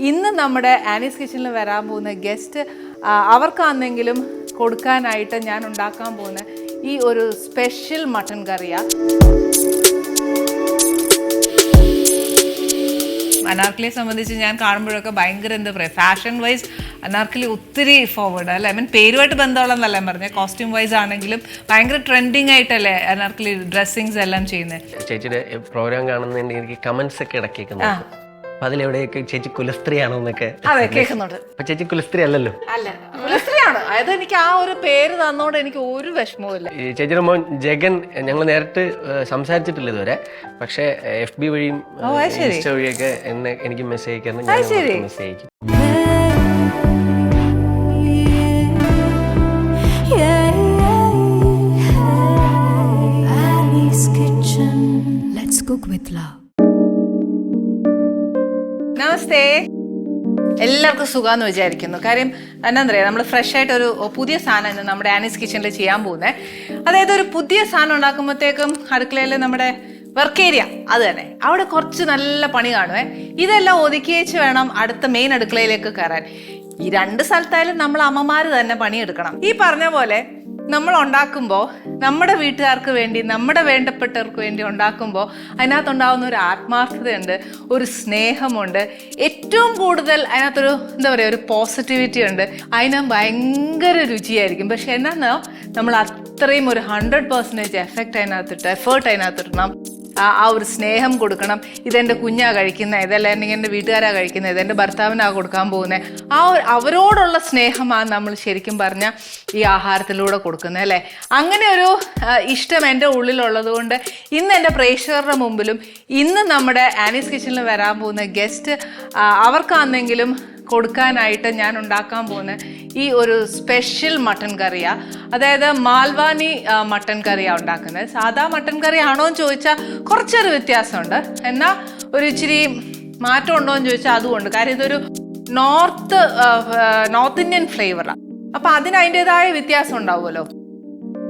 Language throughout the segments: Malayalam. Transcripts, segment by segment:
ഇന്ന് നമ്മുടെ ആനീസ് കിച്ചണിൽ വരാൻ പോകുന്ന ഗസ്റ്റ് അവർക്കാന്നെങ്കിലും കൊടുക്കാനായിട്ട് ഞാൻ ഉണ്ടാക്കാൻ പോകുന്ന ഈ ഒരു സ്പെഷ്യൽ മട്ടൺ കറിയാണ് അനാർക്കലിയെ സംബന്ധിച്ച് ഞാൻ കാണുമ്പോഴൊക്കെ ഭയങ്കര എന്താ പറയുക ഫാഷൻ വൈസ് അനാർക്കലി ഒത്തിരി ഫോർവേഡ് അല്ലേ? ഐ മീൻ പേരുമായിട്ട് ബന്ധമുള്ളതെന്നല്ല ഞാൻ പറഞ്ഞത് കോസ്റ്റ്യൂം വൈസ് ആണെങ്കിലും ഭയങ്കര ട്രെൻഡിങ് ആയിട്ടല്ലേ അനാർക്കലി ഡ്രസ്സിങ്സ് എല്ലാം ചെയ്യുന്നത് ചേച്ചിയുടെ പ്രോഗ്രാം കാണുന്നതിന്റെ എനിക്ക് കമൻസ് ഒക്കെ ഇടയ്ക്കൊക്കെ അപ്പൊ അതിലെവിടെയൊക്കെ ചേച്ചി കുലസ്ത്രീയാണോ എന്നൊക്കെ അതെ കേൾക്കുന്നുണ്ട്. അപ്പൊ ചേച്ചി കുലസ്ത്രീ അല്ലല്ലോ അല്ല കുലസ്ത്രീയാണ്. അതായത് എനിക്ക് ആ ഒരു പേര് തന്നോണ്ട് എനിക്ക് ഒരു വിഷമവും ഇല്ല. ഈ ചേച്ചിയുടെ മോൻ ജഗൻ ഞങ്ങൾ നേരിട്ട് ഏഹ്, സംസാരിച്ചിട്ടില്ല ഇതുവരെ. പക്ഷേ എഫ് ബി വഴിയും ഏഹ്, ഇൻസ്റ്റ വഴിയൊക്കെ എന്നെ എനിക്ക് മെസ്സേജ് അയക്കാൻ ഞാൻ മെസ്സേജ് അയക്കും. Annie's Kitchen. Let's cook with love. നമസ്തേ. എല്ലാവർക്കും സുഖമെന്ന് വിചാരിക്കുന്നു. കാര്യം എന്നാ പറയാ നമ്മൾ ഫ്രഷ് ആയിട്ട് ഒരു പുതിയ സാധനം ഇന്ന് നമ്മുടെ ആനീസ് കിച്ചണിൽ ചെയ്യാൻ പോകുന്നത് അതായത് ഒരു പുതിയ സാധനം ഉണ്ടാക്കുമ്പോഴത്തേക്കും അടുക്കളയിൽ നമ്മുടെ വർക്ക് ഏരിയ അത് തന്നെ. അവിടെ കുറച്ച് നല്ല പണി കാണുവേ. ഇതെല്ലാം ഒതുക്കിയേച്ച് വേണം അടുത്ത മെയിൻ അടുക്കളയിലേക്ക് കയറാൻ. ഈ രണ്ട് സ്ഥലത്തായാലും നമ്മൾ അമ്മമാർ തന്നെ പണിയെടുക്കണം. ഈ പറഞ്ഞ പോലെ നമ്മൾ ഉണ്ടാക്കുമ്പോൾ നമ്മുടെ വീട്ടുകാർക്ക് വേണ്ടി നമ്മുടെ വേണ്ടപ്പെട്ടവർക്ക് വേണ്ടി ഉണ്ടാക്കുമ്പോൾ അതിനകത്തുണ്ടാവുന്ന ഒരു ആത്മാർത്ഥതയുണ്ട് ഒരു സ്നേഹമുണ്ട്. ഏറ്റവും കൂടുതൽ അതിനകത്തൊരു എന്താ പറയുക ഒരു പോസിറ്റിവിറ്റി ഉണ്ട്. അതിന് ഭയങ്കര രുചിയായിരിക്കും. പക്ഷെ എന്നാന്നോ നമ്മൾ അത്രയും ഒരു ഹൺഡ്രഡ് പെർസെന്റേജ് എഫക്റ്റ് അതിനകത്തിട്ട് എഫേർട്ട് അതിനകത്തിടണം ആ ഒരു സ്നേഹം കൊടുക്കണം. ഇതെന്റെ കുഞ്ഞാ കഴിക്കുന്നത് ഇതല്ല അല്ലെങ്കിൽ എന്റെ വീട്ടുകാരാ കഴിക്കുന്നത് ഇതെന്റെ ഭർത്താവിനാ കൊടുക്കാൻ പോകുന്നത് ആ അവരോടുള്ള സ്നേഹമാണ് നമ്മൾ ശരിക്കും പറഞ്ഞ ഈ ആഹാരത്തിലൂടെ കൊടുക്കുന്നത് അല്ലേ? അങ്ങനെ ഒരു ഇഷ്ടം എന്റെ ഉള്ളിലുള്ളത് കൊണ്ട് ഇന്ന് എന്റെ പ്രേക്ഷകരുടെ മുമ്പിലും ഇന്ന് നമ്മുടെ ആനീസ് കിച്ചണിൽ വരാൻ പോകുന്ന ഗസ്റ്റ് അവർക്കാണെങ്കിലും കൊടുക്കാനായിട്ട് ഞാൻ ഉണ്ടാക്കാൻ പോകുന്ന ഈ ഒരു സ്പെഷ്യൽ മട്ടൻ കറിയാ. അതായത് മാൽവാനി മട്ടൺ മട്ടൻ കറിയാ ഉണ്ടാക്കുന്നത്. സാധാ മട്ടൻ കറി ആണോ എന്ന് ചോദിച്ചാൽ കുറച്ചൊരു വ്യത്യാസമുണ്ട്. എന്നാൽ ഒരു ഇച്ചിരി മാറ്റം ഉണ്ടോ എന്ന് ചോദിച്ചാൽ അതുകൊണ്ട് കാര്യം ഇതൊരു നോർത്ത് നോർത്ത് ഇന്ത്യൻ ഫ്ലേവറാണ് അപ്പൊ അതിന് അതിന്റെതായ വ്യത്യാസം ഉണ്ടാവുമല്ലോ.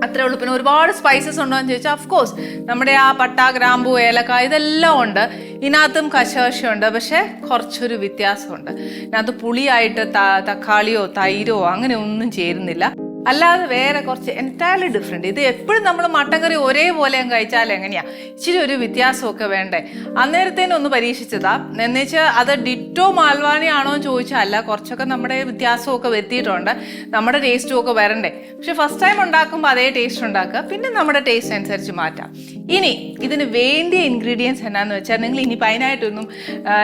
അത്രേ ഉള്ളൂ. പിന്നെ ഒരുപാട് സ്പൈസസ് ഉണ്ടോ എന്ന് ചോദിച്ചാൽ ഓഫ് കോഴ്സ് നമ്മുടെ ആ പട്ട ഗ്രാമ്പു ഏലക്ക ഇതെല്ലാം ഉണ്ട്. ഇതിനകത്തും കശവശമുണ്ട് പക്ഷേ കുറച്ചൊരു വ്യത്യാസമുണ്ട്. ഇതിനകത്ത് പുളിയായിട്ട് തക്കാളിയോ തൈരോ അങ്ങനെ ഒന്നും ചേരുന്നില്ല. അല്ലാതെ വേറെ കുറച്ച് എന്റയർലി ഡിഫറെന്റ് ഇത് എപ്പോഴും നമ്മൾ മട്ടൻ കറി ഒരേപോലെ അങ്ങ് കഴിച്ചാൽ എങ്ങനെയാ? ഇച്ചിരി ഒരു വ്യത്യാസമൊക്കെ വേണ്ടേ? അന്നേരത്തേനും ഒന്ന് പരീക്ഷിച്ചതാ. എന്നുവെച്ചാൽ അത് ഡിറ്റോ മാൽവാണി ആണോ എന്ന് ചോദിച്ചാൽ അല്ല കുറച്ചൊക്കെ നമ്മുടെ വ്യത്യാസമൊക്കെ വരുത്തിയിട്ടുണ്ട്. നമ്മുടെ ടേസ്റ്റും ഒക്കെ വരണ്ടേ. പക്ഷെ ഫസ്റ്റ് ടൈം ഉണ്ടാക്കുമ്പോൾ അതേ ടേസ്റ്റ് ഉണ്ടാക്കുക. പിന്നെ നമ്മുടെ ടേസ്റ്റ് അനുസരിച്ച് മാറ്റാം. ഇനി ഇതിന് വേണ്ടിയ ഇൻഗ്രീഡിയൻസ് എന്നാന്ന് വെച്ചാൽ നിങ്ങൾ ഇനി അതിനായിട്ടൊന്നും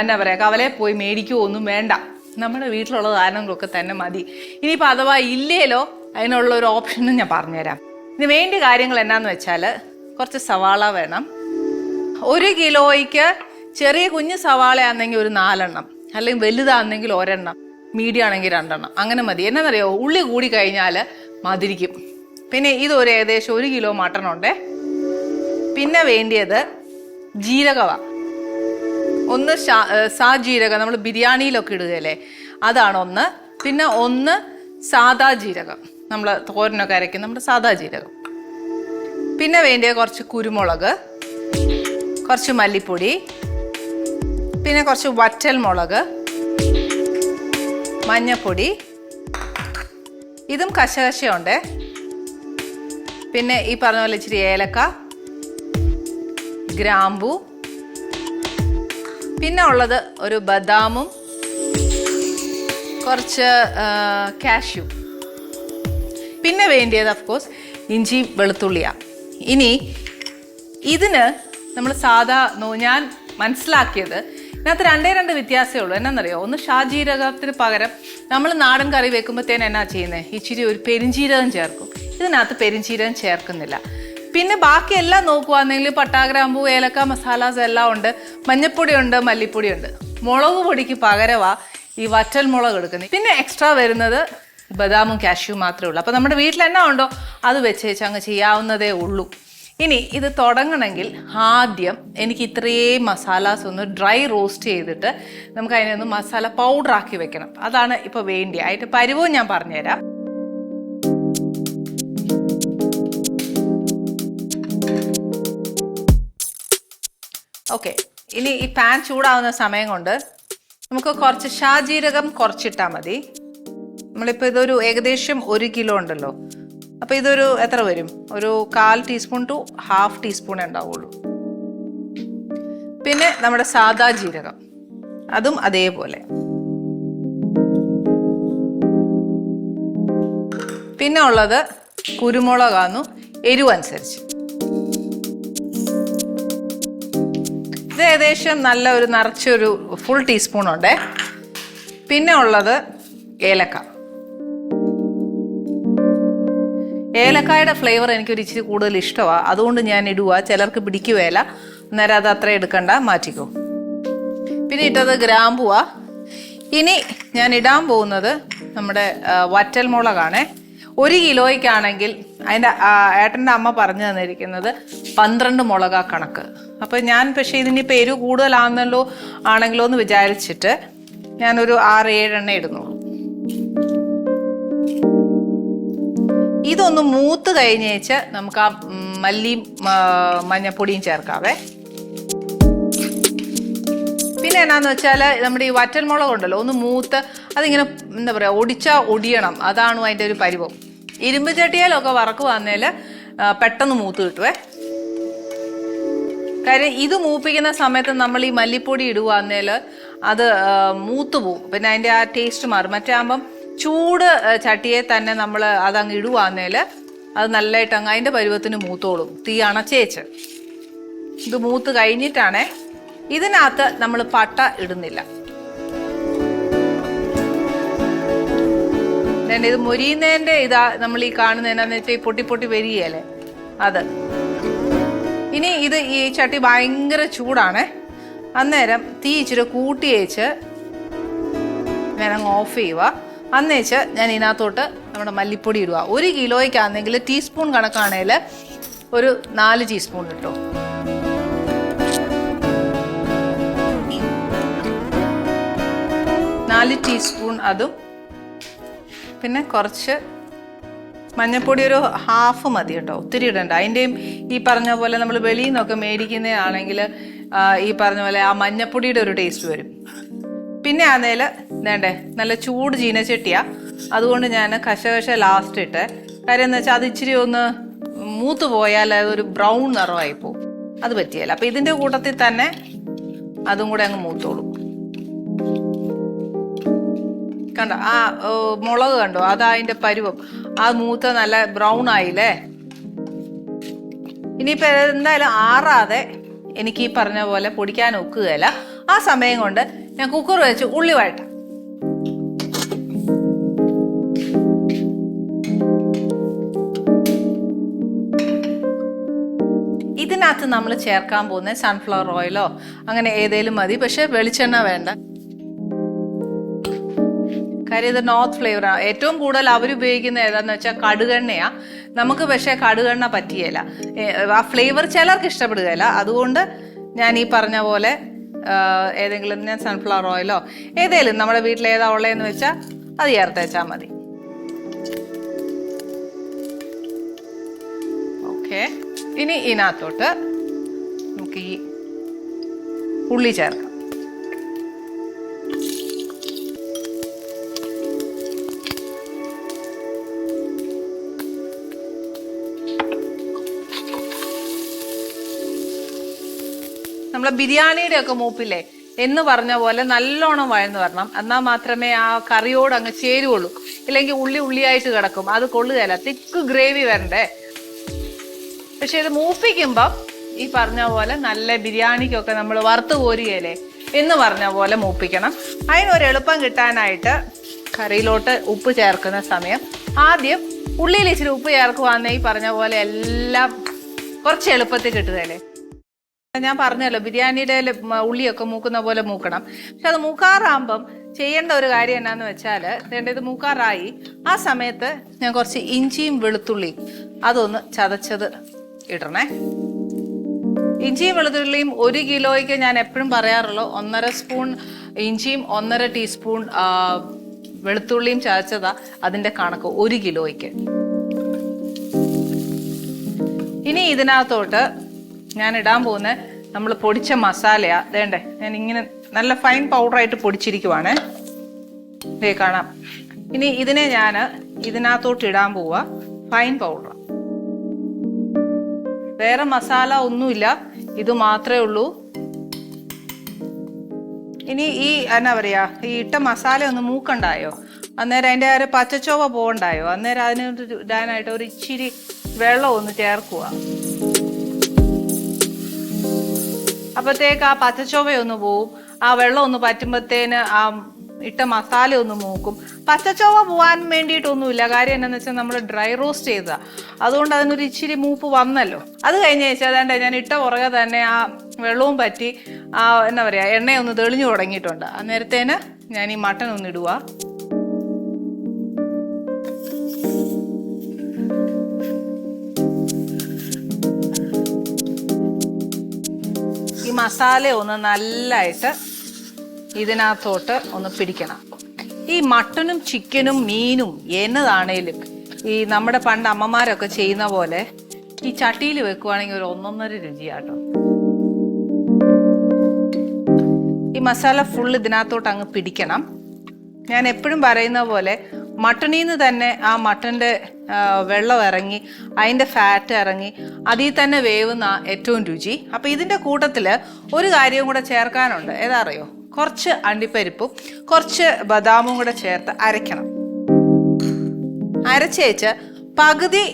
എന്നാ പറയുക കവലയിൽ പോയി മേടിക്കുകയോ ഒന്നും വേണ്ട. നമ്മുടെ വീട്ടിലുള്ള സാധനങ്ങളൊക്കെ തന്നെ മതി. ഇനിയിപ്പോൾ അഥവാ ഇല്ലേലോ അതിനുള്ള ഒരു ഓപ്ഷനും ഞാൻ പറഞ്ഞുതരാം. ഇതിന് വേണ്ടി കാര്യങ്ങൾ എന്നാന്ന് വെച്ചാൽ കുറച്ച് സവാള വേണം. ഒരു കിലോയ്ക്ക് ചെറിയ കുഞ്ഞ് സവാള ആണെങ്കിൽ ഒരു നാലെണ്ണം. അല്ലെങ്കിൽ വലുതാണെങ്കിൽ ഒരെണ്ണം. മീഡിയം ആണെങ്കിൽ രണ്ടെണ്ണം. അങ്ങനെ മതി. എന്നറിയോ ഉള്ളി കൂടി കഴിഞ്ഞാൽ മതിരിക്കും. പിന്നെ ഇതൊരു ഏകദേശം ഒരു കിലോ മട്ടൺ ഉണ്ടേ പിന്നെ വേണ്ടിയത് ജീരകമാണ് ഒന്ന് സാ ജീരകം. നമ്മൾ ബിരിയാണിയിലൊക്കെ ഇടുകയല്ലേ? അതാണ് ഒന്ന് പിന്നെ ഒന്ന് സാദാ ജീരകം. നമ്മൾ തോരനൊക്കെ അരയ്ക്കും. നമ്മുടെ സാദാ ജീരകം. പിന്നെ വേണ്ടിയ കുറച്ച് കുരുമുളക് കുറച്ച് മല്ലിപ്പൊടി പിന്നെ കുറച്ച് വറ്റൽ മുളക് മഞ്ഞപ്പൊടി. ഇതും കശകശയുണ്ട്. പിന്നെ ഈ പറഞ്ഞ പോലെ ഇച്ചിരി ഏലക്ക ഗ്രാമ്പു പിന്നെ ഉള്ളത് ഒരു ബദാമും കുറച്ച് കാഷ്യൂ. പിന്നെ വേണ്ടിയത് ഓഫ് കോഴ്സ് ഇഞ്ചി വെളുത്തുള്ളിയാണ് ഇനി ഇതിന് നമ്മൾ സാധാ ഞാൻ മനസ്സിലാക്കിയത് ഇതിനകത്ത് രണ്ടേ രണ്ട് വ്യത്യാസമേ ഉള്ളൂ. എന്നറിയോ ഒന്ന് ഷാജീരകത്തിന് പകരം നമ്മൾ നാടൻ കറി വെക്കുമ്പോഴത്തേന് എന്നാ ചെയ്യുന്നത് ഇച്ചിരി ഒരു പെരിഞ്ചീരകം ചേർക്കും. ഇതിനകത്ത് പെരിഞ്ചീരകം ചേർക്കുന്നില്ല. പിന്നെ ബാക്കി എല്ലാം നോക്കുവാണെങ്കിൽ പട്ടാഗ്രാമ്പു ഏലക്ക മസാലാസ് എല്ലാം ഉണ്ട്. മഞ്ഞപ്പൊടി ഉണ്ട് മല്ലിപ്പൊടി ഉണ്ട് മുളക് പൊടിക്ക് പകരമാണ് ഈ വറ്റൽ മുളക് എടുക്കുന്നത്. പിന്നെ എക്സ്ട്രാ വരുന്നത് ബദാമും കാഷ്യൂ മാത്രമേ ഉള്ളൂ. അപ്പോൾ നമ്മുടെ വീട്ടിൽ എന്നാ ഉണ്ടോ? അത് വെച്ച് വെച്ച് അങ്ങ് ചെയ്യാവുന്നതേ ഉള്ളൂ. ഇനി ഇത് തുടങ്ങണമെങ്കിൽ ആദ്യം എനിക്ക് ഇത്രയും മസാലാസ് ഒന്ന് ഡ്രൈ റോസ്റ്റ് ചെയ്തിട്ട് നമുക്ക് അതിനെ ഒന്ന് മസാല പൗഡർ ആക്കി വെക്കണം. അതാണ് ഇപ്പോൾ വേണ്ടി അതിന്റെ പരിവവും ഞാൻ പറഞ്ഞുതരാം. ഓക്കെ ഇനി ഈ പാൻ ചൂടാവുന്ന സമയം കൊണ്ട് നമുക്ക് കുറച്ച് ഷാജീരകം കുറച്ചിട്ടാൽ മതി. നമ്മളിപ്പോൾ ഇതൊരു ഏകദേശം ഒരു കിലോ ഉണ്ടല്ലോ. അപ്പോൾ ഇതൊരു എത്ര വരും? ഒരു കാൽ ടീസ്പൂൺ ടു ഹാഫ് ടീസ്പൂൺ ഉണ്ടാവുള്ളൂ. പിന്നെ നമ്മുടെ സാദാ ജീരകം. അതും അതേപോലെ. പിന്നെ ഉള്ളത് കുരുമുളകാന്നു എരിവ് അനുസരിച്ച്. ഇത് ഏകദേശം നല്ല ഒരു നിറച്ചൊരു ഫുൾ ടീസ്പൂൺ ഉണ്ട്. പിന്നെ ഉള്ളത് ഏലക്ക. ഏലക്കായുടെ ഫ്ലേവർ എനിക്കൊരു ഇച്ചിരി കൂടുതൽ ഇഷ്ടമാണ് അതുകൊണ്ട് ഞാൻ ഇടുക ചിലർക്ക് പിടിക്കുകയില്ല. അന്നേരം അത് അത്ര എടുക്കണ്ട. മാറ്റിക്കോ. പിന്നെ ഇട്ടത് ഗ്രാമ്പുവാ. ഇനി ഞാൻ ഇടാൻ പോകുന്നത് നമ്മുടെ വറ്റൽ മുളകാണ് ഒരു കിലോയ്ക്കാണെങ്കിൽ അതിന്റെ ഏട്ടന്റെ അമ്മ പറഞ്ഞു തന്നിരിക്കുന്നത് പന്ത്രണ്ട് മുളക കണക്ക്. അപ്പോൾ ഞാൻ പക്ഷേ ഇതിനിപ്പോൾ എരിവ് കൂടുതലാണെന്നല്ലോ ആണെങ്കിലോ എന്ന് വിചാരിച്ചിട്ട് ഞാനൊരു ആറ് ഏഴെണ്ണ ഇടുന്നുള്ളൂ. ഇതൊന്ന് മൂത്ത് കഴിഞ്ഞേച്ച് നമുക്ക് ആ മല്ലി മല്ലിയും മഞ്ഞപ്പൊടിയും ചേർക്കാവേ. പിന്നെ എന്നാന്ന് വെച്ചാൽ നമ്മുടെ ഈ വറ്റൽമുളക് ഉണ്ടല്ലോ ഒന്ന് മൂത്ത് അതിങ്ങനെ എന്താ പറയുക ഒടിച്ചാൽ ഒടിയണം. അതാണ് അതിന്റെ ഒരു പരിവം ഇരുമ്പ് ചട്ടിയാലൊക്കെ വറക്ക് വന്നേൽ പെട്ടെന്ന് മൂത്ത് കിട്ടുവേ. കാര്യം ഇത് മൂപ്പിക്കുന്ന സമയത്ത് നമ്മൾ ഈ മല്ലിപ്പൊടി ഇടുവാന്നേൽ അത് മൂത്ത് പോവും. പിന്നെ അതിന്റെ ആ ടേസ്റ്റ് മാറും. മറ്റേ ആകുമ്പം ചൂട് ചട്ടിയെ തന്നെ നമ്മൾ അതങ്ങ് ഇടുവാന്നേൽ അത് നല്ലതായിട്ട് അങ്ങ് അതിന്റെ പരുവത്തിന് മൂത്തോളും. തീ അണച്ചേച്ച്. ഇത് മൂത്ത് കഴിഞ്ഞിട്ടാണ് ഇതിനകത്ത് നമ്മൾ പട്ട ഇടുന്നില്ല. ഇത് മൊരിയുന്നതിന്റെ ഇതാ നമ്മൾ ഈ കാണുന്ന എന്നാന്ന് വെച്ചാൽ ഈ പൊട്ടി പൊട്ടി വരികയല്ലേ? അത്. ഇനി ഇത് ഈ ചട്ടി ഭയങ്കര ചൂടാണ്. അന്നേരം തീ ഇച്ചിരി കൂട്ടി വെച്ച് ഞാനങ്ങ് ഓഫ് ചെയ്യുക അന്നേച്ച് ഞാൻ ഇതിനകത്തോട്ട് നമ്മുടെ മല്ലിപ്പൊടി ഇടുക. ഒരു കിലോയ്ക്കാണെങ്കിൽ ടീസ്പൂൺ കണക്കാണെങ്കിൽ ഒരു നാല് ടീസ്പൂൺ ഇട്ടു. നാല് ടീസ്പൂൺ അതും. പിന്നെ കുറച്ച് മഞ്ഞൾപ്പൊടി ഒരു ഹാഫ് മതി കേട്ടോ. ഒത്തിരി ഇടണ്ട. അതിന്റെയും ഈ പറഞ്ഞ പോലെ നമ്മൾ വെളിയിൽ നിന്നൊക്കെ മേടിക്കുന്നതാണെങ്കിൽ ഈ പറഞ്ഞ പോലെ ആ മഞ്ഞൾപ്പൊടിയുടെ ഒരു ടേസ്റ്റ് വരും. പിന്നെ ആന്നേൽ വേണ്ടേ നല്ല ചൂട് ചീനച്ചട്ടിയാ. അതുകൊണ്ട് ഞാൻ കശകശ ലാസ്റ്റ് ഇട്ട്. കാര്യം എന്ന് വെച്ചാൽ അത് ഇച്ചിരി ഒന്ന് മൂത്ത് പോയാൽ അതൊരു ബ്രൗൺ നിറമായി പോകും അത് പറ്റിയല്ല. അപ്പം ഇതിന്റെ കൂട്ടത്തിൽ തന്നെ അതും കൂടെ അങ്ങ് മൂത്തോളൂ. കണ്ടോ? ആ മുളക് കണ്ടോ? അതാ അതിന്റെ പരുവം. ആ മൂത്ത നല്ല ബ്രൗൺ ആയില്ലേ? ഇനിയിപ്പോ എന്തായാലും ആറാതെ എനിക്ക് ഈ പറഞ്ഞ പോലെ പൊടിക്കാൻ ഒക്കുകയില്ല. ആ സമയം കൊണ്ട് ഞാൻ കുക്കർ വെച്ച് ഉള്ളി വഴട്ടാം ഇതിനകത്ത് നമ്മൾ ചേർക്കാൻ പോകുന്നത് സൺഫ്ലവർ ഓയിലോ അങ്ങനെ ഏതേലും മതി. പക്ഷെ വെളിച്ചെണ്ണ വേണ്ട. കാര്യം ഇത് നോർത്ത് ഫ്ലേവറാണ് ഏറ്റവും കൂടുതൽ അവർ ഉപയോഗിക്കുന്ന ഏതാന്ന് വെച്ചാൽ കടുകെണ്ണയാ. നമുക്ക് പക്ഷേ കടുകെണ്ണ പറ്റിയല്ല ആ ഫ്ലേവർ ചിലർക്ക് ഇഷ്ടപ്പെടുകയില്ല അതുകൊണ്ട് ഞാൻ ഈ പറഞ്ഞ പോലെ ഏതെങ്കിലും ഞാൻ സൺഫ്ലവർ ഓയിലോ ഏതെങ്കിലും നമ്മുടെ വീട്ടിൽ ഏതാ ഉള്ളതെന്ന് വെച്ചാൽ അത് ചേർത്തേച്ചാൽ മതി. ഓക്കെ ഇനി ഇതിനകത്തോട്ട് നമുക്ക് ഈ ഉള്ളി ചേർക്കാം. നമ്മളെ ബിരിയാണിയുടെ ഒക്കെ മൂപ്പില്ലേ? എന്ന് പറഞ്ഞ പോലെ നല്ലോണം വഴന്ന് വരണം. എന്നാൽ മാത്രമേ ആ കറിയോട് അങ്ങ് ചേരുവുള്ളൂ. ഇല്ലെങ്കിൽ ഉള്ളി ഉള്ളിയായിട്ട് കിടക്കും. അത് കൊള്ളുകയല്ല തിക്ക് ഗ്രേവി വരണ്ടേ? പക്ഷെ ഇത് മൂപ്പിക്കുമ്പം ഈ പറഞ്ഞ പോലെ നല്ല ബിരിയാണിക്കൊക്കെ നമ്മൾ വറുത്ത് കോരുകയല്ലേ എന്ന് പറഞ്ഞ പോലെ മൂപ്പിക്കണം. അതിനൊരു എളുപ്പം കിട്ടാനായിട്ട് കറിയിലോട്ട് ഉപ്പ് ചേർക്കുന്ന സമയം. ആദ്യം ഉള്ളിയിൽ ഇച്ചിരി ഉപ്പ് ചേർക്കുവാന്നേ ഈ പറഞ്ഞ പോലെ എല്ലാം കുറച്ച് എളുപ്പത്തിൽ കിട്ടുകയല്ലേ ഞാൻ പറഞ്ഞല്ലോ ബിരിയാണിയുടെ ഉള്ളിയൊക്കെ മൂക്കുന്ന പോലെ മൂക്കണം. പക്ഷെ അത് മൂക്കാറാകുമ്പം ചെയ്യേണ്ട ഒരു കാര്യം എന്നാന്ന് വെച്ചാൽ ഇത് മൂക്കാറായി. ആ സമയത്ത് ഞാൻ കുറച്ച് ഇഞ്ചിയും വെളുത്തുള്ളിയും അതൊന്ന് ചതച്ചത് ഇടണേ. ഇഞ്ചിയും വെളുത്തുള്ളിയും ഒരു കിലോയ്ക്ക് ഞാൻ എപ്പോഴും പറയാറുള്ളൂ ഒന്നര സ്പൂൺ ഇഞ്ചിയും ഒന്നര ടീസ്പൂൺ വെളുത്തുള്ളിയും ചതച്ചതാ അതിന്റെ കണക്ക് ഒരു കിലോയ്ക്ക്. ഇനി ഇതിനകത്തോട്ട് ഞാൻ ഇടാൻ പോകുന്ന നമ്മൾ പൊടിച്ച മസാലയാ. വേണ്ടേ ഞാൻ ഇങ്ങനെ നല്ല ഫൈൻ പൗഡറായിട്ട് പൊടിച്ചിരിക്കുവാണ്. ഇതേ കാണാം. ഇനി ഇതിനെ ഞാൻ ഇതിനകത്തോട്ട് ഇടാൻ പോവാ. ഫൈൻ പൗഡർ വേറെ മസാല ഒന്നുമില്ല. ഇത് മാത്രമേ ഉള്ളൂ. ഇനി ഈ എന്നാ പറയാ ഈ ഇട്ട മസാല ഒന്ന് മൂക്കണ്ടായോ? അന്നേരം അതിന്റെ ഒരു പച്ചച്ചോവ പോകണ്ടായോ? അന്നേരം അതിന് ഇടാനായിട്ട് ഒരു ഇച്ചിരി വെള്ളം ഒന്ന് ചേർക്കുക അപ്പോഴത്തേക്ക് ആ പച്ചച്ചോവയൊന്ന് പോവും. ആ വെള്ളം ഒന്ന് പറ്റുമ്പോഴത്തേന് ആ ഇട്ട മസാല ഒന്ന് മൂക്കും. പച്ചച്ചോവ പോവാൻ വേണ്ടിയിട്ടൊന്നുമില്ല. കാര്യം എന്താണെന്ന് വെച്ചാൽ നമ്മൾ ഡ്രൈ റോസ്റ്റ് ചെയ്തതാ അതുകൊണ്ട് അതിനൊരു ഇച്ചിരി മൂപ്പ് വന്നല്ലോ. അത് കഴിഞ്ഞ് വെച്ചാൽ അതാണ്ട് ഞാൻ ഇട്ട പുറകെ തന്നെ ആ വെള്ളവും പറ്റി ആ എന്താ പറയുക എണ്ണയൊന്ന് തെളിഞ്ഞു തുടങ്ങിയിട്ടുണ്ട്. അന്നേരത്തേന് ഞാൻ ഈ മട്ടൻ ഒന്ന് മസാല ഒന്ന് നല്ലതായിട്ട് ഇതിനകത്തോട്ട് ഒന്ന് പിടിക്കണം. ഈ മട്ടനും ചിക്കനും മീനും എന്നതാണേലും ഈ നമ്മുടെ പണ്ട് അമ്മമാരൊക്കെ ചെയ്യുന്ന പോലെ ഈ ചട്ടിയിൽ വെക്കുവാണെങ്കിൽ ഒരു ഒന്നൊന്നര രുചിയാട്ടോ. ഈ മസാല ഫുൾ ഇതിനകത്തോട്ട് അങ്ങ് പിടിക്കണം. ഞാൻ എപ്പോഴും പറയുന്ന പോലെ മട്ടണിൽ നിന്ന് തന്നെ ആ മട്ടന്റെ വെള്ളം ഇറങ്ങി അതിന്റെ ഫാറ്റ് ഇറങ്ങി അതിൽ തന്നെ വേവുന്ന ഏറ്റവും രുചി. അപ്പം ഇതിന്റെ കൂട്ടത്തിൽ ഒരു കാര്യവും കൂടെ ചേർക്കാനുണ്ട്. ഏതാ അറിയോ? കുറച്ച് അണ്ടിപ്പരിപ്പും കുറച്ച് ബദാമും കൂടെ ചേർത്ത് അരയ്ക്കണം. അരച്ചേച്ച് പകുതി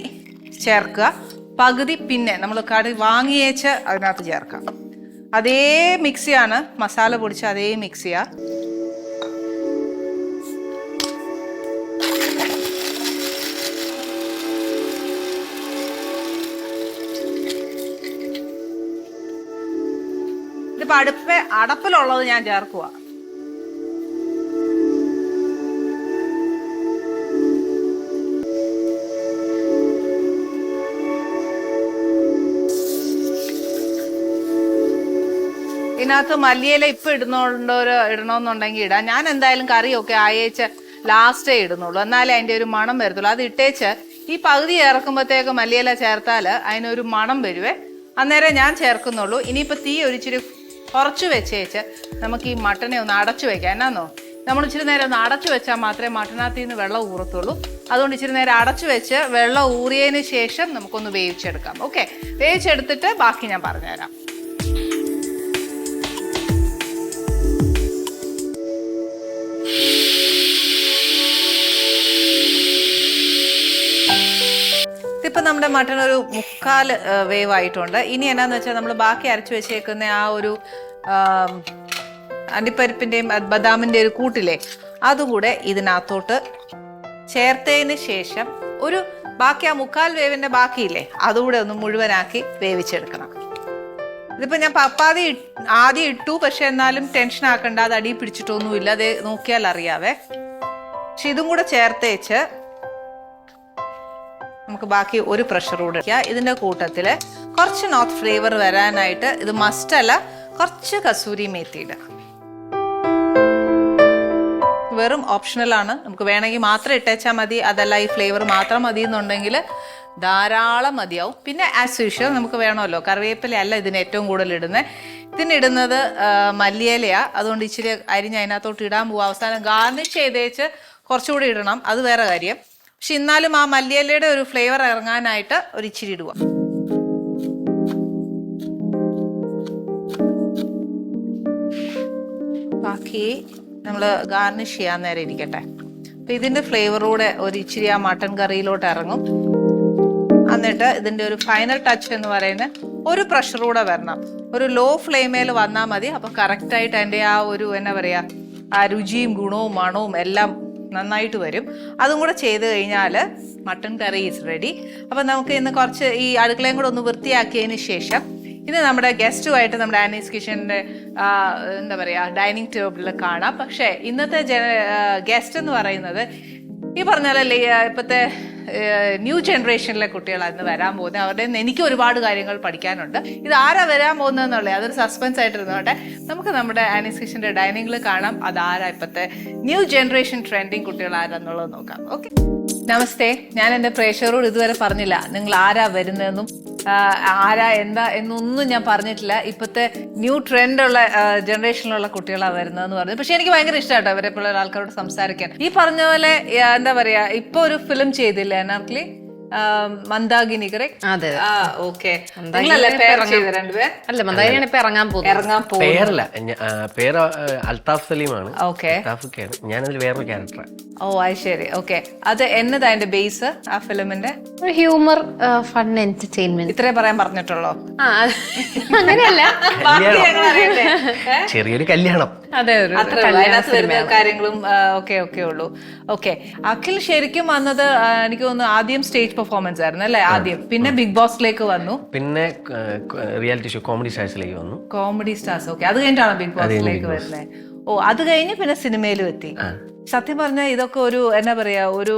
ചേർക്കുക പകുതി പിന്നെ നമ്മൾ കടി വാങ്ങിയേച്ച് അതിനകത്ത് ചേർക്കാം. അതേ മിക്സിയാണ് മസാല പൊടിച്ച അതേ മിക്സിയാ ഇതിപ്പോ അടുപ്പ് അടപ്പിലുള്ളത് ഞാൻ ചേർക്കുക ഇതിനകത്ത് മല്ലിയില ഇപ്പൊ ഇടുന്നോണ്ടോ ഇടണമെന്നുണ്ടെങ്കിൽ ഇടാം. ഞാൻ എന്തായാലും കറിയൊക്കെ ആയേച്ച് ലാസ്റ്റേ ഇടുന്നുള്ളൂ. എന്നാലേ അതിന്റെ ഒരു മണം വരത്തുള്ളൂ. അത് ഇട്ടേച്ച് ഈ പകുതി ചേർക്കുമ്പോഴത്തേക്ക് മല്ലിയില ചേർത്താൽ അതിനൊരു മണം വരുവേ. അന്നേരം ഞാൻ ചേർക്കുന്നുള്ളൂ. ഇനിയിപ്പോൾ തീ ഒരിച്ചിരി കുറച്ച് വെച്ചേച്ച് നമുക്ക് ഈ മട്ടനെ ഒന്ന് അടച്ചു വെക്കാം. എന്നാന്നോ? നമ്മൾ ഇച്ചിരി നേരം ഒന്ന് അടച്ചു വെച്ചാൽ മാത്രമേ മട്ടനകത്ത് നിന്ന് വെള്ളം ഊറത്തുള്ളൂ. അതുകൊണ്ട് ഇച്ചിരി നേരം അടച്ചു വെച്ച് വെള്ളം ഊറിയതിന് ശേഷം നമുക്കൊന്ന് വേവിച്ചെടുക്കാം. ഓക്കെ വേവിച്ചെടുത്തിട്ട് ബാക്കി ഞാൻ പറഞ്ഞുതരാം. ഇതിപ്പോ നമ്മുടെ മട്ടൺ ഒരു മുക്കാൽ വേവ് ആയിട്ടുണ്ട് ഇനി എന്നാന്ന് വെച്ചാൽ നമ്മൾ ബാക്കി അരച്ചു വെച്ചേക്കുന്ന ആ ഒരു അണ്ടിപ്പരിപ്പിന്റെയും ബദാമിന്റെ ഒരു കൂട്ടിലെ അതുകൂടെ ഇതിനകത്തോട്ട് ചേർത്തതിന് ശേഷം ഒരു ബാക്കി ആ മുക്കാൽ വേവിന്റെ ബാക്കിയില്ലേ അതുകൂടെ ഒന്ന് മുഴുവനാക്കി വേവിച്ചെടുക്കണം. ഇതിപ്പോ ഞാൻ പപ്പാതി ആദ്യം ഇട്ടു പക്ഷെ എന്നാലും ടെൻഷൻ ആക്കണ്ട അത് അടി പിടിച്ചിട്ടൊന്നുമില്ല അത് നോക്കിയാൽ അറിയാവേ. പക്ഷെ ഇതും കൂടെ ചേർത്തേച്ച് നമുക്ക് ബാക്കി ഒരു പ്രഷർ കൂടെ. ഇതിന്റെ കൂട്ടത്തിൽ കുറച്ച് നോർത്ത് ഫ്ലേവർ വരാനായിട്ട് ഇത് മസ്റ്റ് അല്ല കുറച്ച് കസൂരി മേത്തി ഇടുക. വെറും ഓപ്ഷണൽ ആണ്. നമുക്ക് വേണമെങ്കിൽ മാത്രം ഇട്ടേച്ചാൽ മതി. അതല്ല ഈ ഫ്ലേവർ മാത്രം മതി എന്നുണ്ടെങ്കിൽ ധാരാളം മതിയാവും. പിന്നെ ആസ് യൂഷ്വൽ നമുക്ക് വേണമല്ലോ. കറിവേപ്പില അല്ല ഇതിന് ഏറ്റവും കൂടുതൽ ഇടുന്നത് ഇതിനിടുന്നത് മല്ലിയിലയാണ് മല്ലിയിലയാ. അതുകൊണ്ട് ഇച്ചിരി അരിഞ്ഞ് അതിനകത്തോട്ട് ഇടാൻ പോവുക അവസാനം ഗാർണിഷ് ചെയ്തേച്ച് കുറച്ചുകൂടി ഇടണം. അത് വേറെ കാര്യം. പക്ഷെ എന്നാലും ആ മല്ലിയിലയുടെ ഒരു ഫ്ലേവർ ഇറങ്ങാനായിട്ട് ഒരു ഇച്ചിരി ഇടുക. ബാക്കി നമ്മൾ ഗാർണിഷ് ചെയ്യാൻ നേരെ ഇരിക്കട്ടെ. അപ്പൊ ഇതിന്റെ ഫ്ലേവറൂടെ ഒരു ഇച്ചിരി ആ മട്ടൻ കറിയിലോട്ട് ഇറങ്ങും. എന്നിട്ട് ഇതിന്റെ ഒരു ഫൈനൽ ടച്ച് എന്ന് പറയുന്നത് ഒരു പ്രഷർ കൂടെ വരണം. ഒരു ലോ ഫ്ലെയിമേൽ വന്നാൽ മതി. അപ്പൊ കറക്റ്റ് ആയിട്ട് അതിന്റെ ആ ഒരു എന്നാ പറയാ ആ രുചിയും ഗുണവും മണവും എല്ലാം നന്നായിട്ട് വരും. അതും കൂടെ ചെയ്ത് കഴിഞ്ഞാൽ മട്ടൺ കറി ഈസ് റെഡി അപ്പം നമുക്ക് ഇന്ന് കുറച്ച് ഈ അടുക്കളയും കൂടെ ഒന്ന് വൃത്തിയാക്കിയതിന് ശേഷം ഇത് നമ്മുടെ ഗസ്റ്റുമായിട്ട് നമ്മുടെ ആനീസ് കിഷന്റെ എന്താ പറയുക ഡൈനിങ് ടേബിളിൽ കാണാം. പക്ഷേ ഇന്നത്തെ ഗസ്റ്റ് എന്ന് പറയുന്നത് ഈ പറഞ്ഞാലല്ലേ ഇപ്പോഴത്തെ ന്യൂ ജനറേഷനിലെ കുട്ടികളായിരുന്നു വരാൻ പോകുന്നത് അവരുടെ നിന്ന് എനിക്ക് ഒരുപാട് കാര്യങ്ങൾ പഠിക്കാനുണ്ട്. ഇത് ആരാ വരാൻ പോകുന്നതെന്നുള്ളത് അതൊരു സസ്പെൻസ് ആയിട്ടിരുന്നോട്ടെ. നമുക്ക് നമ്മുടെ ആനീസ് കിച്ചന്റെ ഡൈനിങ്ങിൽ കാണാം. അത് ആരാ ഇപ്പോഴത്തെ ന്യൂ ജനറേഷൻ ട്രെൻഡിങ് കുട്ടികൾ ആരാന്നുള്ളത് നോക്കാം. ഓക്കെ. നമസ്തേ. ഞാൻ എന്റെ പ്രേക്ഷകരോട് ഇതുവരെ പറഞ്ഞില്ല. നിങ്ങൾ ആരാ വരുന്നതെന്നും ആരാ എന്താ എന്നൊന്നും ഞാൻ പറഞ്ഞിട്ടില്ല. ഇപ്പോഴത്തെ ന്യൂ ട്രെൻഡുള്ള ജനറേഷനിലുള്ള കുട്ടികളാണ് വരുന്നതെന്ന് പറഞ്ഞു പക്ഷെ എനിക്ക് ഭയങ്കര ഇഷ്ടമായിട്ടോ അവരെ പോലുള്ള ആൾക്കാരോട് സംസാരിക്കാൻ. ഈ പറഞ്ഞ പോലെ എന്താ പറയാ ഇപ്പൊ ഒരു ഫിലിം ചെയ്തില്ലേ അനാർക്കലി? മന്ദാകിനി correct? അതെ ആ ഓക്കെ. അല്ല മന്ദാരിയാണ് ഇപ്പൊ ഇറങ്ങാൻ പോകുന്നത്. ഇറങ്ങാൻ പോകും പേരല്ല പേര് അൽതാഫ് സലീമാണ്. ഓക്കെ. ഞാനതിൽ വേറൊരു ക്യാരക്ടറാണ് ഓ അത് ശരി. ഓക്കെ. അത് എന്നതാ അതിന്റെ ബേസ് ആ ഫിലിമിന്റെ ഒരു ഹ്യൂമർ ഫൺ എന്റർടൈൻമെന്റ് ഇത്രേ പറയാൻ പറഞ്ഞിട്ടുള്ളോ? അങ്ങനെയല്ല. ചെറിയൊരു കല്യാണം. അതെ. കാര്യങ്ങളും ഒക്കെ ഒക്കെ ഉള്ളൂ. ഓക്കെ. അഖിൽ ശരിക്കും വന്നത് എനിക്ക് തോന്നുന്നു ആദ്യം സ്റ്റേജ് പെർഫോമൻസ് ആയിരുന്നു അല്ലേ? ആദ്യം. പിന്നെ ബിഗ് ബോസിലേക്ക് വന്നു. പിന്നെ റിയാലിറ്റി ഷോ കോമഡി സ്റ്റാർസിലേക്ക് വന്നു. കോമഡി സ്റ്റാർസ് ഓക്കെ അത് കഴിഞ്ഞിട്ടാണ് ബിഗ് ബോസിലേക്ക് വരുന്നത് ഓ അത് കഴിഞ്ഞ് പിന്നെ സിനിമയിലും എത്തി. സത്യം പറഞ്ഞാൽ ഇതൊക്കെ ഒരു എന്നാ പറയാ ഒരു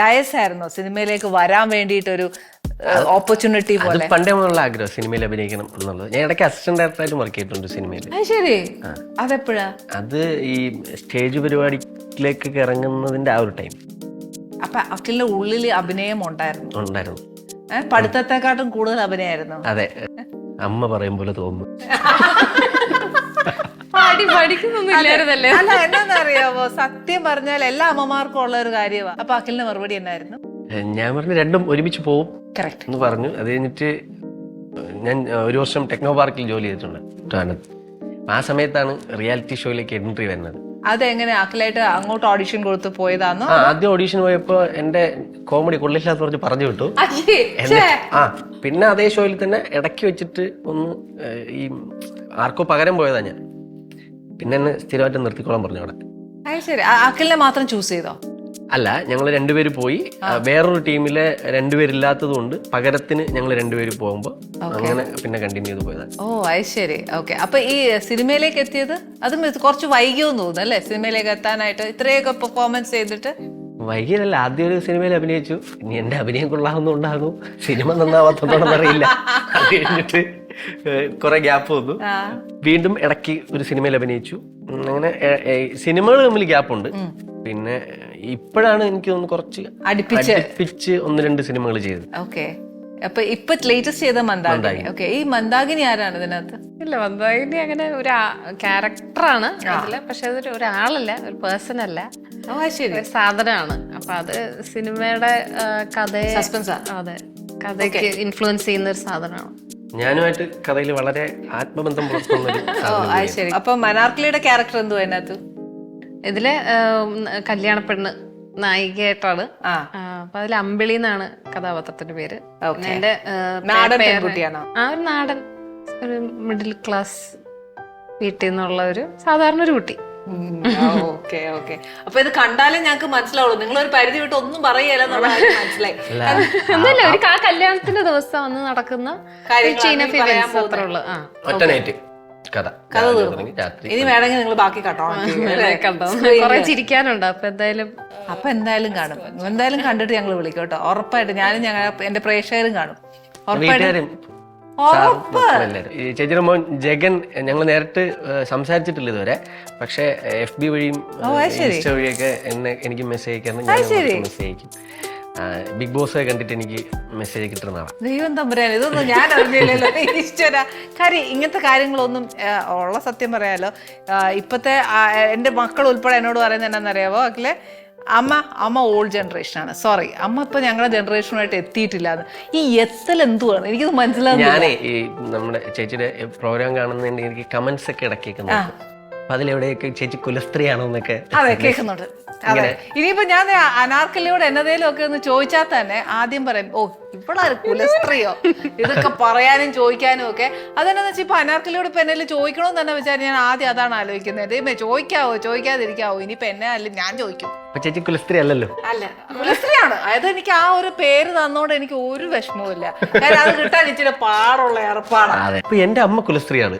ഡയസ് ആയിരുന്നു സിനിമയിലേക്ക് വരാൻ വേണ്ടിയിട്ടൊരു ഓപ്പർച്യൂണിറ്റി പോലെ. പണ്ടേ മുതലുള്ള ആഗ്രഹം സിനിമയിൽ അഭിനയിക്കണം എന്നുള്ളത്. ഞാൻ ഇടയ്ക്ക് അസിസ്റ്റന്റ് ഡയറക്ടറായിട്ട് വർക്ക് ചെയ്തിട്ടുണ്ട് സിനിമയിൽ. ശരി. അതെപ്പോഴാ? അത് ഈ സ്റ്റേജ് പരിപാടിയിലേക്ക് ഇറങ്ങുന്നതിന്റെ ആ ഒരു ടൈം അപ്പൊ അഖിലിന്റെ ഉള്ളിൽ അഭിനയം ഉണ്ടായിരുന്നു. ഉണ്ടായിരുന്നു. പഠിത്തത്തെക്കാട്ടും കൂടുതൽ അഭിനയായിരുന്നു. അതെ. അമ്മ പറയും പോലെ തോന്നുന്നു. പാടി അല്ല സത്യം പറഞ്ഞാൽ എല്ലാ അമ്മമാർക്കും ഉള്ള ഒരു കാര്യമാണ് അപ്പൊ അഖിലിന്റെ മറുപടി എന്നായിരുന്നു? ഞാൻ പറഞ്ഞു രണ്ടും ഒരുമിച്ച് പോവും കറക്റ്റ് എന്ന് പറഞ്ഞു. അത് കഴിഞ്ഞിട്ട് ഞാൻ ഒരു വർഷം ടെക്നോ പാർക്കിൽ ജോലി ചെയ്തിട്ടുണ്ട്. ആ സമയത്താണ് റിയാലിറ്റി ഷോയിലേക്ക് എൻട്രി വരുന്നത്. അതെങ്ങനെ അഖിലായിട്ട് അങ്ങോട്ട് ഓഡിഷൻ കൊടുത്ത് പോയതാന്നോ? ആ ആദ്യം ഓഡീഷൻ പോയപ്പോ എന്റെ കോമഡി കൊള്ളില്ലാന്ന് പറഞ്ഞ് പറഞ്ഞു വിട്ടു. അയ്യേ, എന്നെ ആ പിന്നെ അതേ ഷോയിൽ തന്നെ ഇടയ്ക്ക് വെച്ചിട്ട് ഒന്ന് ഏഹ്, ഈ ആർക്കോ പകരം പോയതാ ഞാൻ. പിന്നെ എന്നെ സ്ഥിരമായിട്ട് നിർത്തിക്കോളാൻ പറഞ്ഞു അവിടെ. അത് ശരി. അഖിലിനെ മാത്രം ചൂസ് ചെയ്തോ? അല്ല ഞങ്ങൾ രണ്ടുപേര് പോയി. വേറൊരു ടീമിലെ രണ്ടുപേരില്ലാത്തത് കൊണ്ട് പകരത്തിന് ഞങ്ങൾ രണ്ടുപേര് പോകുമ്പോൾ അങ്ങനെ പിന്നെ കണ്ടിന്യൂ ചെയ്ത് പോയതാണ് ഓ അത് ശരി. ഓക്കെ. അപ്പൊ ഈ സിനിമയിലേക്ക് എത്തിയത് അതും കുറച്ച് വൈകിയോന്ന് തോന്നുന്നു അല്ലേ? സിനിമയിലേക്ക് എത്താനായിട്ട് ഇത്രയൊക്കെ പെർഫോമൻസ് ചെയ്തിട്ട്? വൈകിയല്ല ആദ്യം ഒരു സിനിമയിൽ അഭിനയിച്ചു. ഇനി എന്റെ അഭിനയം കൊള്ളാവുന്നുണ്ടാകും സിനിമ നന്നാവാത്തതുകൊണ്ടെന്ന് അറിയില്ല. അത് കഴിഞ്ഞിട്ട് കുറെ ഗ്യാപ്പ് വന്നു. വീണ്ടും ഇടയ്ക്ക് ഒരു സിനിമയിൽ അഭിനയിച്ചു. അങ്ങനെ സിനിമകൾ തമ്മിൽ ഗ്യാപ്പ് ഉണ്ട്. പിന്നെ ഇപ്പോഴാണ് എനിക്ക് തോന്നുന്നു കുറച്ച് അടുപ്പിച്ച് അടുപ്പിച്ച് ഒന്ന് രണ്ട് സിനിമകൾ ചെയ്തത്. ഓക്കെ. അപ്പൊ ഇപ്പൊ ലേറ്റസ്റ്റ് ചെയ്ത മന്ദാകിനി ഓക്കെ. ഈ മന്ദാകിനി ആരാണ് ഇതിനകത്ത് ഇല്ല മന്ദാഗിനി അങ്ങനെ ഒരു ക്യാരക്ടറാണ് അതിൽ പക്ഷെ അതൊരു ഒരാളല്ല ഒരു പേഴ്സൺ അല്ല. ശരി. സാധനമാണ്. അപ്പൊ അത് സിനിമയുടെ കഥ കഥയെ ആ. അതെ കഥയ്ക്ക് ഇൻഫ്ലുവൻസ് ചെയ്യുന്ന ഒരു സാധനമാണ്. ഞാനുമായിട്ട് കഥയിൽ വളരെ ആത്മബന്ധം പുലർത്തുന്ന ഓ സാധനം ശരി. അപ്പൊ മനാർക്കിളിയുടെ ക്യാരക്ടർ എന്തുവാ അതിനകത്ത്? ഇതിൽ കല്യാണപ്പെണ്ണ് കല്യാണ നായികയായിട്ടാണ് അപ്പൊ അതിൽ അമ്പിളി എന്നാണ് കഥാപാത്രത്തിന്റെ പേര്. പിന്നെ എന്റെ ആ, നാടൻ പെൺകുട്ടിയാണോ? ആ ഒരു നാടൻ ഒരു മിഡിൽ ക്ലാസ് വീട്ടിൽ നിന്നുള്ള ഒരു സാധാരണ ഒരു കുട്ടി. Okay okay. അപ്പൊ ഇത് കണ്ടാലേ ഞങ്ങൾക്ക് മനസ്സിലാവുള്ളൂ. നിങ്ങൾ ഒരു പരിധി വിട്ട് ഒന്നും പറയല്ല മനസ്സിലായി. ഒന്നുമില്ല ഒരു ആ കല്യാണത്തിന്റെ ദിവസം അന്ന് നടക്കുന്ന അത്രേ ഉള്ളൂ. ഒറ്റ നൈറ്റ്. കഥ. രാത്രി ഇനി വേണമെങ്കിൽ നിങ്ങൾ ബാക്കി കേട്ടോ കുറെ ചിരിക്കാനുണ്ട്. അപ്പൊ എന്തായാലും അപ്പൊ എന്തായാലും കാണും. എന്തായാലും കണ്ടിട്ട് ഞങ്ങൾ വിളിക്കും കേട്ടോ. ഉറപ്പായിട്ട് ഞാനും ഞങ്ങൾ എന്റെ പ്രേക്ഷകരും കാണും. ഉറപ്പായിട്ട് വീട്ടുകാരും ചേച്ചിയുടെ മോൻ ജഗൻ ഞങ്ങൾ നേരിട്ട് സംസാരിച്ചിട്ടില്ല ഇതുവരെ. പക്ഷേ എഫ് ബി വഴിയും ഇൻസ്റ്റ വഴിയൊക്കെ എന്നെ എനിക്ക് മെസ്സേജ് അയക്കാറുണ്ട് ഞാൻ മെസ്സേജ് അയക്കും. ബിഗ് ബോസ് കണ്ടിട്ട് എനിക്ക് മെസ്സേജ് കിട്ടുന്നതാണ് ദൈവം തമ്പുരാൻ ഇതൊന്നും ഞാൻ അറിഞ്ഞില്ലല്ലോ. ഈശ്വര. കാര്യം ഇങ്ങനത്തെ കാര്യങ്ങളൊന്നും ഉള്ള സത്യം പറയാലോ. ഇപ്പത്തെ എന്റെ മക്കൾ ഉൾപ്പെടെ എന്നോട് പറയുന്നത് എന്നാന്നറിയാവോ അഖിലെ? അമ്മ അമ്മ ഓൾഡ് ജനറേഷനാണ് സോറി അമ്മ ഇപ്പൊ ഞങ്ങളുടെ ജനറേഷനുമായിട്ട് എത്തിയിട്ടില്ല ഈ എത്തൽ എന്തുവാണ്? എനിക്കത് മനസ്സിലാവും ഞാനേ ഈ നമ്മുടെ ചേച്ചിയുടെ പ്രോഗ്രാം കാണുന്നതിന്റെ എനിക്ക് കമന്റ്സ് ഒക്കെ ഇടക്കേക്കുന്നു അപ്പൊ അതിലെവിടെയൊക്കെ ചേച്ചി കുലസ്ത്രീയാണോ എന്നൊക്കെ അതെ കേൾക്കുന്നുണ്ട്. അതെ. ഇനിയിപ്പോ ഞാൻ അനാർക്കലിയോട് എന്നതേലും ഒക്കെ ഒന്ന് ചോദിച്ചാൽ തന്നെ ആദ്യം പറയാൻ ഓ ഇവളാര് കുലസ്ത്രീയോ? ഇതൊക്കെ പറയാനും ചോദിക്കാനും ഒക്കെ. അതെന്നാന്ന് വെച്ചാൽ ഇപ്പൊ അനാർക്കലിയോട് ഇപ്പൊ എന്നെ ചോദിക്കണമെന്ന് തന്നെ വെച്ചാൽ ഞാൻ ആദ്യം അതാണ് ആലോചിക്കുന്നത്. ദൈവമേ ചോദിക്കാവോ? ചോദിക്കാതിരിക്കാവോ? ഇനിയിപ്പൊ എന്നെ അല്ല ഞാൻ ചോദിക്കും. ചേച്ചി കുലസ്ത്രീ അല്ലല്ലോ? അല്ല കുലസ്ത്രീയാണ്. അതായത് എനിക്ക് ആ ഒരു പേര് തന്നോണ്ട് എനിക്ക് ഒരു വിഷമവും ഇല്ല കാര്യം അത് കിട്ടാൻ ഇച്ചിരി പാടുള്ള ഏർപ്പാടാണ് എന്റെ അമ്മ കുലസ്ത്രീയാണ്.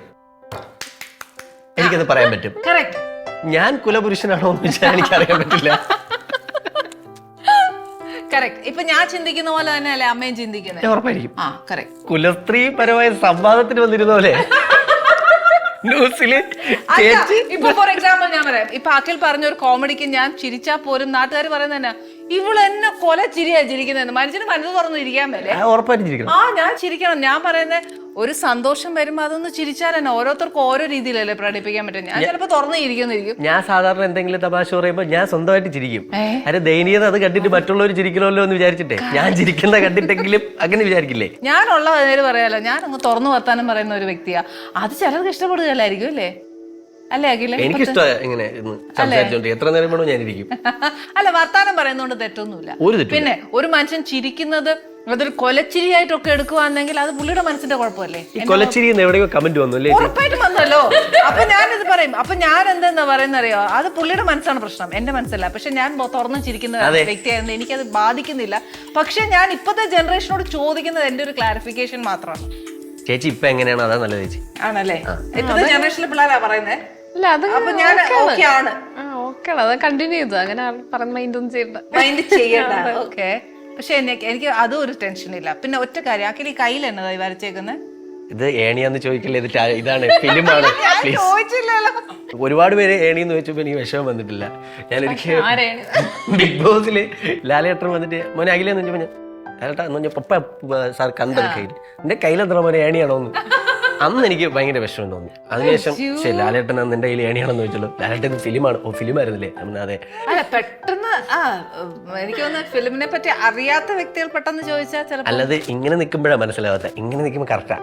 എനിക്കത് പറയാൻ പറ്റും. കറക്റ്റ് ഞാൻ കുലപുരുഷനാണോ എന്ന് വെച്ചാൽ എനിക്കറിയാൻ പറ്റില്ല. കറക്റ്റ് ഇപ്പൊ ഞാൻ ചിന്തിക്കുന്ന പോലെ തന്നെ അല്ലേ അമ്മയും ചിന്തിക്കുന്നത് ഞാൻ ഉറപ്പായിരിക്കും. ആ കറക്റ്റ് കുലസ്ത്രീ പരമായ സംവാദത്തിന് വന്നിരുന്ന പോലെ. ന്യൂസിൽ ചേച്ചി ഇപ്പൊ ഫോർ എക്സാമ്പിൾ ഞാൻ പറയാം. ഇപ്പൊ അഖിൽ പറഞ്ഞ ഒരു കോമഡിക്ക് ഞാൻ ചിരിച്ചാ പോലും നാട്ടുകാർ പറയുന്നത് തന്നെ ഇവൾ എന്നെ കൊല ചിരിയാ ചിരിക്കുന്നത് മനുഷ്യന് മനസ്സ് തുറന്നു ഇരിക്കാൻ മേലെ. ആ, ഉറപ്പായിട്ടും ചിരിക്കണം. ആ ഞാൻ ചിരിക്കണം. ഞാൻ പറയുന്നത് ഒരു സന്തോഷം വരുമ്പോ അതൊന്ന് ചിരിച്ചാൽ തന്നെ ഓരോരുത്തർക്കും ഓരോ രീതിയിലല്ലേ പ്രകടിപ്പിക്കാൻ പറ്റും ഞാൻ ചിലപ്പോ തുറന്നു ഇരിക്കുന്നിരിക്കും ഞാൻ സാധാരണ എന്തെങ്കിലും തമാശ പറയുമ്പോൾ ഞാൻ സ്വന്തമായിട്ട് ചിരിക്കും? അരെ ദയനീയത അത് കണ്ടിട്ട് മറ്റുള്ളവർ ചിരിക്കണമല്ലോ എന്ന് വിചാരിച്ചിട്ടേ. ഞാൻ ചിരിക്കുന്ന കണ്ടിട്ടെങ്കിലും അങ്ങനെ വിചാരിക്കില്ലേ? ഞാനുള്ള നേര് പറയാലോ. ഞാൻ അങ്ങ് തുറന്നു വർത്താനം പറയുന്ന ഒരു വ്യക്തിയാ. അത് ചിലർക്ക് ഇഷ്ടപ്പെടുകയല്ലായിരിക്കും അല്ലേ? അല്ലേ അഖില? എനിക്കിഷ്ടമാണ് ഇങ്ങനെ ഇന്ന് സംസാരിച്ചോണ്ട്. എത്ര നേരം വേണോ ഞാൻ ഇരിക്കും അല്ല വർത്താനം പറയുന്നോണ്ട് തെറ്റൊന്നുമില്ല. ഒരു തെറ്റും പിന്നെ ഒരു മനുഷ്യൻ ചിരിക്കുന്നത് അതൊരു കൊലച്ചിരിയായിട്ടൊക്കെ എടുക്കുവാണെങ്കിൽ അത് പുള്ളിയുടെ മനസ്സിന്റെ കുഴപ്പമല്ലേ? ഈ കൊലച്ചിരി എവിടെയോ കമന്റ് വന്നു അല്ലേ ചേച്ചി? ഉറപ്പായിട്ടും വന്നല്ലോ. അപ്പൊ ഞാനിത് പറയും. അപ്പൊ ഞാൻ എന്തെന്നാ പറയുന്ന അറിയോ അത് പുള്ളിയുടെ മനസ്സാണ് പ്രശ്നം. എന്റെ മനസ്സല്ല. പക്ഷെ ഞാൻ തുറന്നു ചിരിക്കുന്ന വ്യക്തിയായിരുന്നു വ്യക്തിയായിരുന്നു എനിക്കത് ബാധിക്കുന്നില്ല. പക്ഷെ ഞാൻ ഇപ്പോഴത്തെ ജനറേഷനോട് ചോദിക്കുന്നത് എന്റെ ഒരു ക്ലാരിഫിക്കേഷൻ മാത്രമാണ്. ചേച്ചി ഇപ്പൊ എങ്ങനെയാണ്? അതാ നല്ലത് ചേച്ചി. ആണല്ലേ? ഇപ്പോഴത്തെ ജനറേഷനിലെ പിള്ളേരാ പറയുന്നത് ഇല്ല അത് അപ്പൊ ഞാൻ ഓക്കെ ആണ്. അത് കണ്ടിന്യൂ ചെയ്തു? അങ്ങനെ പറഞ്ഞ മൈൻഡ് ഒന്നും ചെയ്യണ്ട. മൈൻഡ് ചെയ്യണ്ട. ഓക്കെ പക്ഷെ എനിക്ക് എനിക്ക് അതും ഒരു ടെൻഷൻ ഇല്ല. പിന്നെ ഒറ്റ കാര്യം. ആക്കിൽ ഈ കയ്യിൽ എന്നതായി വരച്ചേക്കുന്നത് ഇത് ഏണിയാന്ന് ചോദിക്കില്ല? ഇത് ഇതാണ് ഫിലിമാണ് ഒരുപാട് പേര് ഏണിന്ന് വെച്ചപ്പോ എനിക്ക് വിഷമം വന്നിട്ടില്ല. ഞാൻ എനിക്ക് ബിഗ് ബോസിൽ ലാലേട്ടൻ വന്നിട്ട് മോനെ അഖിലെന്ന് വെച്ചപ്പോ ഞാൻ ലാലേട്ടാ എന്ന് പറഞ്ഞ പപ്പ സാർ കണ്ടത് കയ്യിൽ എന്റെ കയ്യിലെത്ര മോനെ ഏണിയാണോ എന്ന് അന്ന് എനിക്ക് ഭയങ്കര വിഷമം തോന്നി. അതിനുശേഷം ശരി ലാലേട്ടൻ അന്ന് എന്റെ കയ്യിൽ ഏണിയാണെന്ന് ചോദിച്ചല്ലോ. ലാലേട്ടൻ ഫിലിമാണ്. ഓ ഫിലിം ആയിരുന്നില്ലേ? അതെ അല്ല പെട്ടെന്ന് ആ എനിക്ക് തോന്നുന്നു ഫിലിമിനെ പറ്റി അറിയാത്ത വ്യക്തികൾ പെട്ടെന്ന് ചോദിച്ചാൽ ചിലപ്പോൾ അല്ലാതെ ഇങ്ങനെ നിൽക്കുമ്പോഴാണ് മനസ്സിലാവാത്ത. ഇങ്ങനെ നിൽക്കുമ്പോൾ കറക്റ്റാ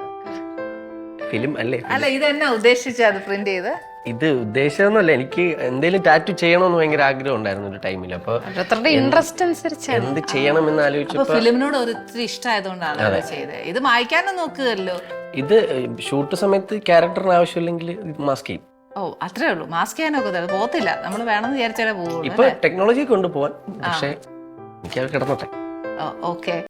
ഫിലിം അല്ലേ? അല്ല ഇത് എന്നാ ഉദ്ദേശിച്ചത്? പ്രിന്റ് ചെയ്ത്? ഇത് ഉദ്ദേശമൊന്നുമല്ല എനിക്ക് എന്തെങ്കിലും ടാറ്റു ചെയ്യണമെന്ന് ഭയങ്കര ആഗ്രഹം ഉണ്ടായിരുന്നു ഒരു ടൈമിൽ അപ്പൊ ഓരോരുത്തരുടെ ഇൻട്രസ്റ്റ് അനുസരിച്ചാണ്. എന്ത് ചെയ്യണം എന്ന് ആലോചിച്ചപ്പോ ഫിലിമിനോട് ഒത്തിരി ഇഷ്ടമായതുകൊണ്ടാണ് അത് ചെയ്തത്. ഇത് മായ്ക്കാനും നോക്കുകയല്ലോ. ഇത് ഷൂട്ട് സമയത്ത് ക്യാരക്ടറിന് ആവശ്യമില്ലെങ്കിൽ മാസ്ക് ചെയ്യും. ഓ അത്രേ ഉള്ളൂ. മാസ്ക് ചെയ്യാനൊക്കെ അത് പോകത്തില്ല. നമ്മൾ വേണമെന്ന് വിചാരിച്ചാലേ പോകും ഇപ്പൊ ടെക്നോളജി കൊണ്ടുപോവാൻ പക്ഷേ എനിക്ക് അത് കിടന്നോട്ടെ ഓക്കെ.